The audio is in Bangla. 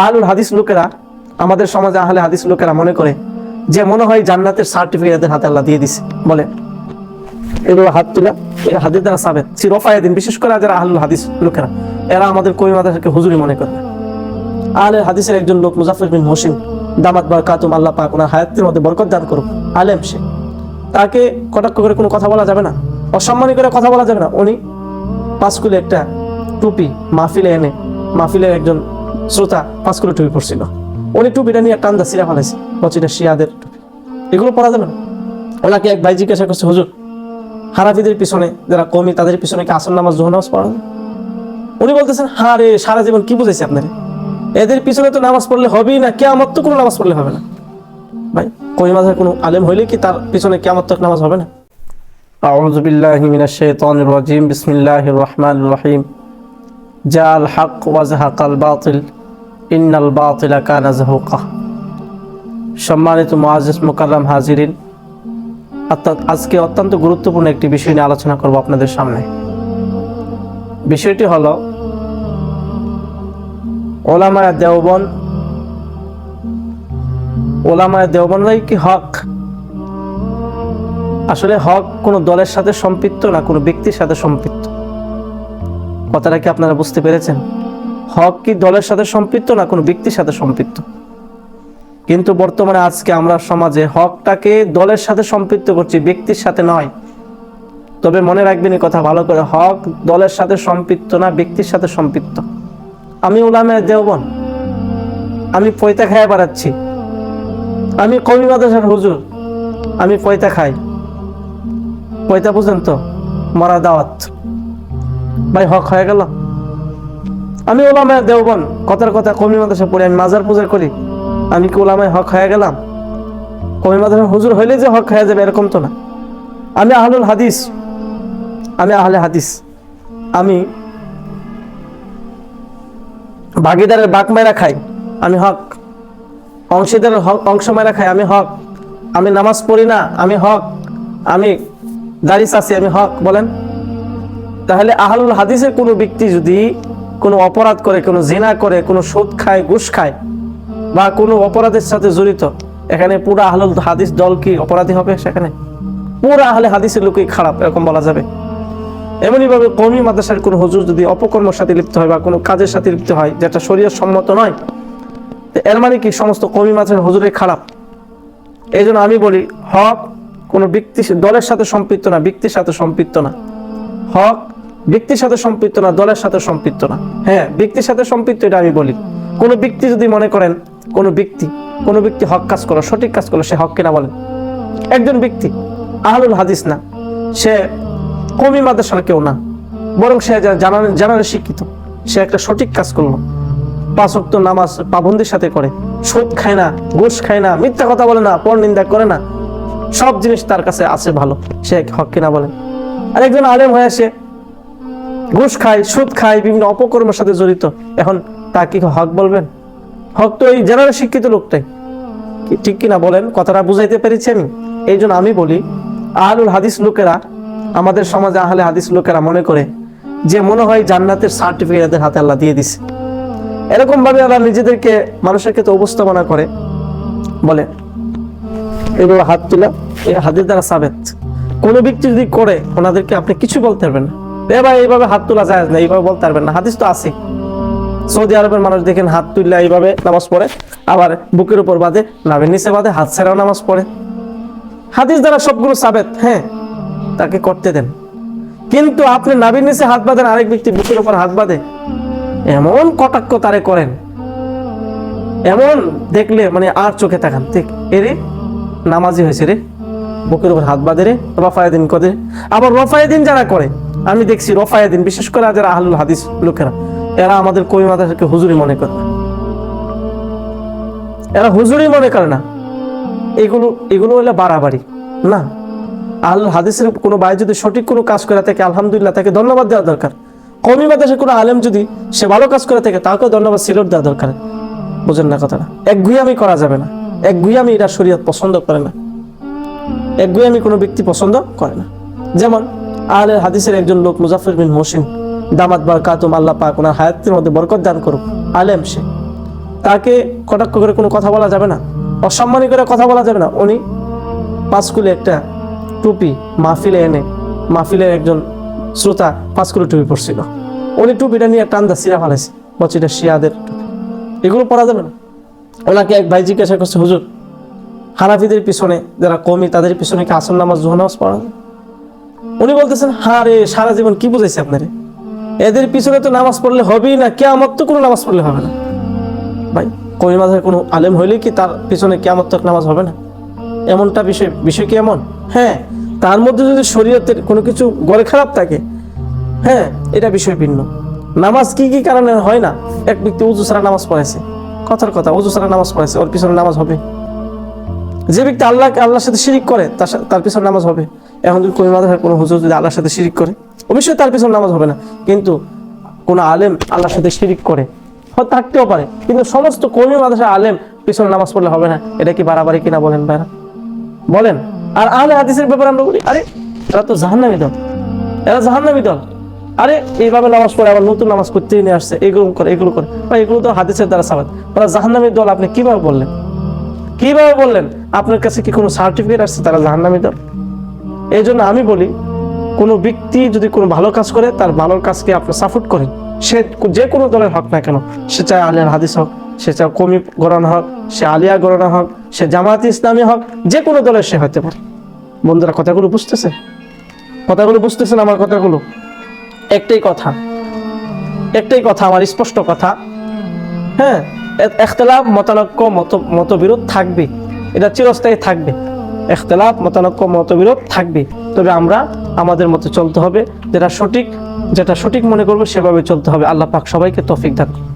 আহলুল হাদিস লোকেরা, আমাদের সমাজে আহলে হাদিস লোকেরা মনে করে যে মনে হয় জান্নাতের সার্টিফিকেট এদের হাতে আল্লাহ দিয়ে দিছে। বলে এগুলো হাত তুলা, এরা হাদিস দ্বারা সাবেত সিরফায়দিন বিশেষ করে যারা আহলুল হাদিস লোকেরা, এরা আমাদের কবি মাদাসকে হুজুরি মনে করে আহলে হাদিসের একজন লোক মুজাফর বিন মসিম দামাত বার কাতুম আল্লাহ পাক ওনার হায়াতের মধ্যে বরকত দান করুক, আলেম সে। তাকে কটাক্ষ করে কোনো কথা বলা যাবে না, অসম্মানী করে কথা বলা যাবে না। উনি পাঁচকুলে একটা টুপি মাহফিলে এনে, মাহফিলের একজন শ্রোতা, পাঁচ কিলো টুপি পড়ছিল উনি টুপিটা নিয়ে টান্দা সিরা ফালাইছে বলছে শিয়াদের। টুপি এগুলো পরা যাবে না। ওনাকে এক ভাই জিজ্ঞাসা করছে, হুজুর হারাফিদের পিছনে যারা কমি, তাদের পিছনে কি আসল নামাজ, জোহর নামাজ পড়া উনি বলতেছেন হ্যাঁ রে, সারা জীবন কি বুঝেছে আপনার? এদের পিছনে তো নামাজ পড়লে হবেই না কেমন তো কোনো নামাজ পড়লে হবে না। ভাই কমি মাঝে কোনো আলেম হইলে কি তার পিছনে কেমন তো নামাজ হবে না? আউযু বিল্লাহি মিনাশ শাইতানির রাজিম। বিসমিল্লাহির রহমানির রহিম। জাল হক ওয়াজহাক আল বাতিল, ইন্নাল বাতিল কানা জাহুকা। সম্মানিত মুআজিজ মুকাল্লাম হাজিরিন, অর্থাৎ আজকে অত্যন্ত গুরুত্বপূর্ণ একটি বিষয় নিয়ে আলোচনা করব আপনাদের সামনে। বিষয়টি হলো, ওলামায় দেওবন ওলামায় দেওবনরাই কি হক? আসলে হক কোনো দলের সাথে সম্পৃক্ত না কোনো ব্যক্তির সাথে সম্পৃক্ত? কথাটা কি আপনারা বুঝতে পেরেছেন? হক কি দলের সাথে সম্পৃক্ত না কোনো ব্যক্তির সাথে সম্পৃক্ত? কিন্তু বর্তমানে আজকে আমরা সমাজে হকটাকে দলের সাথে সম্পৃক্ত করছি, ব্যক্তির সাথে নয়। তবে মনে রাখবেন কথা ভালো করে, হক দলের সাথে সম্পৃক্ত না ব্যক্তির সাথে সম্পৃক্ত। আমি ওলামে দেওবন আমি পয়তা খাইয়া বাড়াচ্ছি। আমি কবি মাদ্রাসার হুজুর। আমি পয়তা খাই। পয়তা বুঝেন তো মরা দাওয়াত। ভাই, হক হয়ে গেল। আমি ওলামায় দেওবন কথার কথা কমি মাদ্রাসা পড়ি, আমি মাজার পূজা করি। আমি কি ওলামায় হক হয়ে গেলাম? কমি মাদ্রাসা হুজুর হইলে যে হক হয়ে যাবে এরকম তো না। আমি আহলুল হাদিস, আমি আহলে হাদিস। আমি ভাগিদারের বাক মেরা খাই, আমি হক। অংশীদারের হক, অংশ মেরা খাই, আমি হক। আমি নামাজ পড়ি না, আমি হক। আমি দাড়ি আছি আমি হক, বলেন। তাহলে আহলুল হাদিসের কোনো ব্যক্তি যদি কোনো অপরাধ করে, কোনো জেনা করে, কোনো সুদ খায়, ঘুষ খায়, বা কোনো অপরাধের সাথে জড়িত, এখানে পুরো আহলুল হাদিস দল কি অপরাধী হবে সেখানে? পুরো আহলে হাদিসের লোকই খারাপ, এরকম বলা যাবে। এমনইভাবে কমি মাদ্রাসার কোনো হজুর যদি অপকর্মের সাথে লিপ্ত হয় বা কোনো কাজের সাথে লিপ্ত হয়, যেটা শরীর সম্মত নয় এর মানে কি সমস্ত কমি মাদ্রাসার হুজুরের খারাপ? এই আমি বলি, হক কোনো ব্যক্তি, দলের সাথে সম্পৃক্ত না, ব্যক্তির সাথে সম্পৃক্ত না। হক ব্যক্তির সাথে সম্পৃক্ত না, দলের সাথে সম্পৃক্ত না। হ্যাঁ ব্যক্তির সাথে সম্পৃক্ত, এটা আমি বলি। কোনো ব্যক্তি যদি মনে করেন, কোনো ব্যক্তি কোনো ব্যক্তি হক কাজ করো, সঠিক কাজ করল সে হক কিনা বলেন? একজন ব্যক্তি, আহলুল হাদিস না। সে কমি মাদ্রাসার কেউ না। বরং সে জানার জানার শিক্ষিত। সে একটা সঠিক কাজ করল। পাঁচ ওয়াক্ত নামাজ পাবন্দির সাথে করে। সুদ খায় না, ঘুষ খায় না, মিথ্যা কথা বলে না, পর নিন্দা করে না। সব জিনিস তার কাছে আছে ভালো। সে হক কিনা বলে আর একজন আলেম হয়ে সে ঘুষ খায়, সুদ খায়, বিভিন্ন অপকর্মের সাথে জড়িত। এখন তা কি হক বলবেন? হক তো এই জেনারেল শিক্ষিত লোকটাই ঠিক কিনা বলেন? কথাটা বুঝাইতে পেরেছি আমি। এই জন্য আমি বলি, আহলুল হাদিস লোকেরা, আমাদের সমাজে আহলে হাদিস লোকেরা মনে করে, যে মনে হয় জান্নাতের সার্টিফিকেট এদের হাতে আল্লাহ দিয়ে দিছে। এরকম ভাবে ওরা নিজেদেরকে মানুষের ক্ষেত্রে উপস্থাপনা করে। বলে এগুলো হাত তোলা, এই হাতের দ্বারা সাবেত। কোনো ব্যক্তি যদি করে, ওনাদেরকে আপনি কিছু বলতে পারবেন না। এ ভাই, এইভাবে হাত তোলা যায় না, এইভাবে বলতে পারবেন না। হাদিস তো আছে। সৌদি আরবের মানুষ দেখেন, হাত তুললে এইভাবে নামাজ পড়ে, আবার বুকের উপর বাঁধে, নাভের নিচে বাঁধে, হাত ছেড়াও নামাজ পড়ে। হাদিস দ্বারা সবগুলো সাবেত হ্যাঁ তাকে করতে দেন। কিন্তু আপনি নাভির নিচে হাত বাঁধেন, আরেক ব্যক্তি বুকের উপর হাত বাঁধে, এমন কটাক্ষ তারে করেন, এমন দেখলে মানে আর চোখে তাকান ঠিক এরে নামাজি হয়েছে রে, বুকের উপর হাত বাঁধে রে রফায়দিন করে আবার রফায়দিন যারা করে আমি দেখছি রফায়দিন, বিশেষ করে যারা আহলুল হাদিস লোকেরা, এরা আমাদের কবি মাদাকে হুজুরি মনে করে। এরা হুজুরি মনে করে না। এগুলো এগুলো হলে বাড়াবাড়ি, না? আল হাদিসের কোনো ভাই যদি সঠিক কোনো কাজ করে থাকে, আলহামদুলিল্লাহ, তাকে ধন্যবাদ দেওয়া দরকার। কমি মাদ্রাসার কোনো আলেম যদি সে ভালো কাজ করে থাকে, তাকেও ধন্যবাদ, সিলট দেওয়া দরকার। বুঝেন না কথাটা? এক গুইয়ামি করা যাবে না। এক গুইয়ামি এটা শরীয়ত পছন্দ করে না। এক গুইয়ামি কোনো ব্যক্তি পছন্দ করে না। যেমন আহলে হাদিসের একজন লোক মুজাফর বিন মসিম দামাত বার কাতুম আল্লাহ পাক, ওনার হায়াতের মধ্যে বরকত দান করুক। আলেম সে। তাকে কটাক্ষ করে কোনো কথা বলা যাবে না? অসম্মানী করে কথা বলা যাবে না? উনি পাঁচকুলে একটা টুপি মাহফিলে এনে মাহফিলের একজন শ্রোতা পাঁচকুলে টুপি পরছিল। উনি টুপিটা নিয়ে একটা আন্দা সিরা ফেলাইছে বলছে এটা শিয়াদের টুপি। এগুলো পরা যাবে না। ওনাকে এক ভাই জিজ্ঞাসা করছে, হুজুর, হানাফিদের পিছনে যারা কমি, তাদের পিছনে কি আসল নামাজ জোহর নামাজ পড়া? যায়? উনি বলতেছেন হ্যাঁ রে, সারা জীবন কি বুঝাইছে আপনারে? এদের পিছনে তো নামাজ পড়লে হবেই না কেমন তো কোনো নামাজ পড়লে হবে না। ভাই, কবি মাঝের কোনো আলেম হইলে কি তার পিছনে কেমন তক নামাজ হবে না? এমনটা বিষয় বিষয় কি এমন? হ্যাঁ তার মধ্যে যদি শরীয়তের কোনো কিছু গড়ে খারাপ থাকে হ্যাঁ এটা বিষয় ভিন্ন। নামাজ কি কি কারণে হয় না? এক ব্যক্তি উজু ছাড়া নামাজ পড়েছে। কথার কথা, উজু ছাড়া নামাজ পড়েছে, ওর পিছনে নামাজ হবে। যে ব্যক্তি আল্লাহকে, আল্লাহর সাথে শিরিক করে, তার তার পিছনে নামাজ হবে। এখন যদি কোনো মাদ্রাসার কোনো হুজুর যদি আল্লাহর সাথে শিরিক করে, অবশ্যই তার পিছনে নামাজ হবে না। কিন্তু কোন আলেম আল্লাহর সাথে শিরিক করে থাকতেও পারে। কিন্তু সমস্ত কর্মী মাদ্রাসা আলেম পিছনে নামাজ পড়লে হবে না। এটা কি বাড়াবাড়ি কিনা বলেন ভাইরা? বলেন। আর আহলে হাদিসের ব্যাপারে আমরা বলি, আরে, এরা তো জাহান্নামী দল। এরা জাহান্নামী দল। আরে, এইভাবে নামাজ পড়ে আবার নতুন নামাজ করতেই নিয়ে আসছে, এগুলো করে এগুলো করে। এগুলো তো হাদিসের দ্বারা সাবাদ ওরা জাহান্নামী দল আপনি কীভাবে বললেন? কীভাবে বললেন? আপনার কাছে কি কোনো সার্টিফিকেট আসছে তারা জাহান্নামী দল? এই জন্য আমি বলি, কোনো ব্যক্তি যদি কোনো ভালো কাজ করে, তার ভালো কাজকে আপনি সাপোর্ট করেন। সে যে কোনো দলের হক না কেন, সে চায় আলিয়ার হাদিস হোক, সে চায় কমি গড়ানো হোক, সে আলিয়া গড়ানো হোক, সে জামাত ইসলামী হোক, যে কোনো দলের সে হতে পারে। বন্ধুরা, কথাগুলো বুঝতেছে? কথাগুলো বুঝতেছেন আমার কথাগুলো? একটাই কথা। একটাই কথা, আমার স্পষ্ট কথা। হ্যাঁ এখতলাফ, মতানক্য, মত, মতবিরোধ থাকবে। এটা চিরস্থায়ী থাকবে। এখতলাফ, মতানক্য, মতবিরোধ থাকবে তবে আমরা আমাদের মতো চলতে হবে, যেটা সঠিক যেটা সঠিক মনে করব সেভাবে চলতে হবে আল্লাহ পাক সবাইকে তফিক দান।